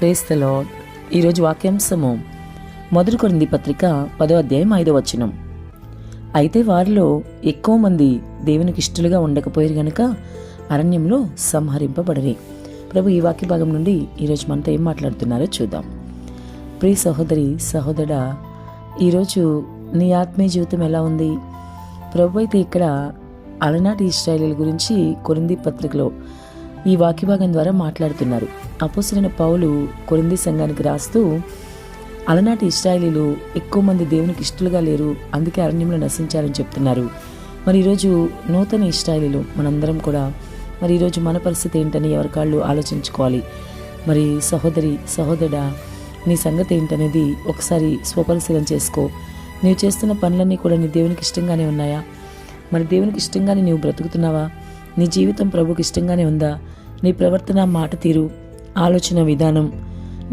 ప్రేస్తలో ఈరోజు వాక్యాంశము మొదటి కొరింది పత్రిక పదో అధ్యాయం ఐదో వచనం. అయితే వారిలో ఎక్కువ మంది దేవునికి ఇష్టలుగా ఉండకపోయారు గనుక అరణ్యంలో సంహరింపబడరి. ప్రభు ఈ వాక్య భాగం నుండి ఈరోజు మనతో ఏం మాట్లాడుతున్నారో చూద్దాం. ప్రియ సహోదరి సహోదరా ఈరోజు నీ ఆత్మీయ జీవితం ఎలా ఉంది? ప్రభు అయితే ఇక్కడ అలనాటి ఇస్రాయలీల గురించి కొరింది పత్రికలో ఈ వాక్య భాగం ద్వారా మాట్లాడుతున్నారు. అపోసరైన పౌలు కొరింది సంఘానికి రాస్తూ అలనాటి ఇస్రాయలీలు ఎక్కువ మంది దేవునికి ఇష్టలుగా లేరు అందుకే అరణ్యంలో నశించారని చెప్తున్నారు. మరి ఈరోజు నూతన ఇస్రాయలీలు మనందరం కూడా మరి ఈరోజు మన పరిస్థితి ఏంటని ఎవరి కాళ్ళు ఆలోచించుకోవాలి. మరి సహోదరి సహోదరుడా నీ సంగతి ఏంటనేది ఒకసారి స్వపరిశీలన చేసుకో. నీవు చేస్తున్న పనులన్నీ కూడా నీ దేవునికి ఇష్టంగానే ఉన్నాయా? మరి దేవునికి ఇష్టంగానే నీవు బ్రతుకుతున్నావా? నీ జీవితం ప్రభుకి ఇష్టంగానే ఉందా? నీ ప్రవర్తన మాట తీరు ఆలోచన విధానం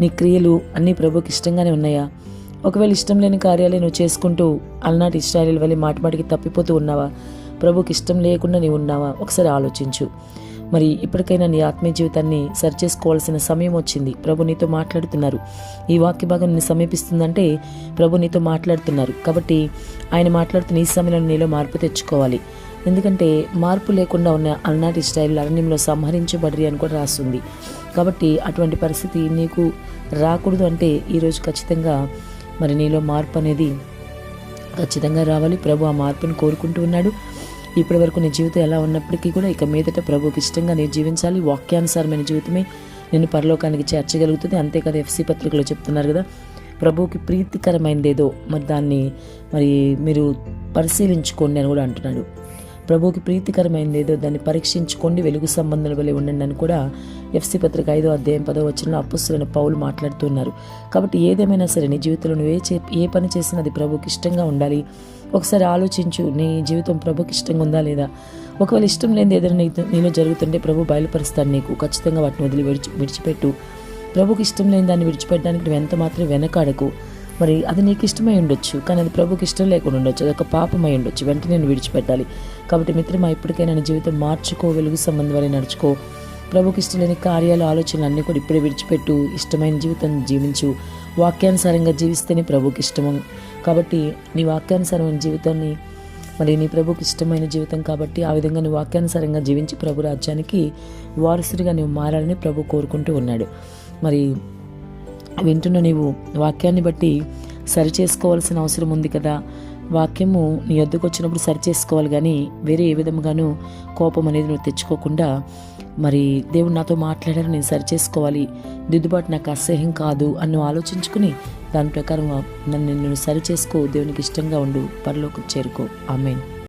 నీ క్రియలు అన్నీ ప్రభుకి ఇష్టంగానే ఉన్నాయా? ఒకవేళ ఇష్టం లేని కార్యాలయం నువ్వు చేసుకుంటూ అలనాటి ఇష్టాలు వెళ్ళి మాటమాటికి తప్పిపోతూ ఉన్నావా? ప్రభుకి ఇష్టం లేకుండా నీవు ఉన్నావా? ఒకసారి ఆలోచించు. మరి ఇప్పటికైనా నీ ఆత్మీయ జీవితాన్ని సరిచేసుకోవాల్సిన సమయం వచ్చింది. ప్రభు నీతో మాట్లాడుతున్నారు. ఈ వాక్య భాగం నిన్ను సమీపిస్తుందంటే ప్రభు నీతో మాట్లాడుతున్నారు. కాబట్టి ఆయన మాట్లాడుతున్న ఈ సమయంలో నీలో మార్పు తెచ్చుకోవాలి. ఎందుకంటే మార్పు లేకుండా ఉన్న అలనాటి స్టైల్ అరణ్యంలో సంహరించబడి అని కూడా రాస్తుంది. కాబట్టి అటువంటి పరిస్థితి నీకు రాకూడదు అంటే ఈరోజు ఖచ్చితంగా మరి నీలో మార్పు అనేది ఖచ్చితంగా రావాలి. ప్రభు ఆ మార్పును కోరుకుంటూ ఉన్నాడు. ఇప్పటి వరకు నీ జీవితం ఎలా ఉన్నప్పటికీ కూడా ఇక మీదట ప్రభుకి ఇష్టంగా నేను జీవించాలి. వాక్యానుసారమైన జీవితమే నేను పరలోకానికి చేర్చగలుగుతుంది. అంతే కదా ఎఫ్సి పత్రికలో చెప్తున్నారు కదా ప్రభువుకి ప్రీతికరమైనదేదో మరి దాన్ని మరి మీరు పరిశీలించుకోండి అని కూడా అంటున్నాడు. ప్రభువుకి ప్రీతికరమైనది ఏదో దాన్ని పరీక్షించుకోండి వెలుగు సంబంధాల వలె ఉండండి అని కూడా ఎఫ్సి పత్రిక ఐదో అధ్యాయం పదో వచ్చిన అప్పుస్తులైన పౌలు మాట్లాడుతున్నారు. కాబట్టి ఏదేమైనా సరే నీ జీవితంలో నువ్వు ఏ చే ఏ పని చేసినా అది ప్రభుకి ఇష్టంగా ఉండాలి. ఒకసారి ఆలోచించు నీ జీవితం ప్రభుకి ఇష్టంగా ఉందా లేదా? ఒకవేళ ఇష్టం లేని ఏదైనా నీలో జరుగుతుంటే ప్రభు బయలుపరుస్తాను నీకు. ఖచ్చితంగా వాటిని వదిలి విడిచి విడిచిపెట్టు. ప్రభుకి ఇష్టం లేని దాన్ని విడిచిపెట్టడానికి నువ్వు ఎంత మాత్రం వెనకాడకు. మరి అది నీకు ఇష్టమై ఉండొచ్చు కానీ అది ప్రభుకి ఇష్టం లేకుండా ఉండొచ్చు అది ఒక పాపమై ఉండొచ్చు వెంటనే నేను విడిచిపెట్టాలి. కాబట్టి మిత్రమా ఇప్పటికైనా నా జీవితం మార్చుకో వెలుగు సంబంధం వల్ల నడుచుకో. ప్రభుకి ఇష్టం లేని కార్యాలు ఆలోచనలు అన్నీ కూడా ఇప్పుడే విడిచిపెట్టు ఇష్టమైన జీవితం జీవించు. వాక్యానుసారంగా జీవిస్తేనే ప్రభుకి ఇష్టము. కాబట్టి నీ వాక్యానుసారమైన జీవితాన్ని మరి నీ ప్రభుకి ఇష్టమైన జీవితం కాబట్టి ఆ విధంగా నువ్వు వాక్యానుసారంగా జీవించి ప్రభు రాజ్యానికి వారసుడిగా నువ్వు మారాలని ప్రభు కోరుకుంటూ ఉన్నాడు. మరి వింటున్న నీవు వాక్యాన్ని బట్టి సరి చేసుకోవాల్సిన అవసరం ఉంది కదా. వాక్యము నీ వద్దకు వచ్చినప్పుడు సరి చేసుకోవాలి కానీ వేరే ఏ విధముగాను కోపం అనేది నువ్వు తెచ్చుకోకుండా మరి దేవుడు నాతో మాట్లాడారు నేను సరి చేసుకోవాలి దిద్దుబాటు నాకు అసహ్యం కాదు అని నువ్వు ఆలోచించుకుని దాని ప్రకారం నన్ను నేను సరి చేసుకో దేవునికి ఇష్టంగా ఉండు పరలోకి చేరుకో. ఆమెన్.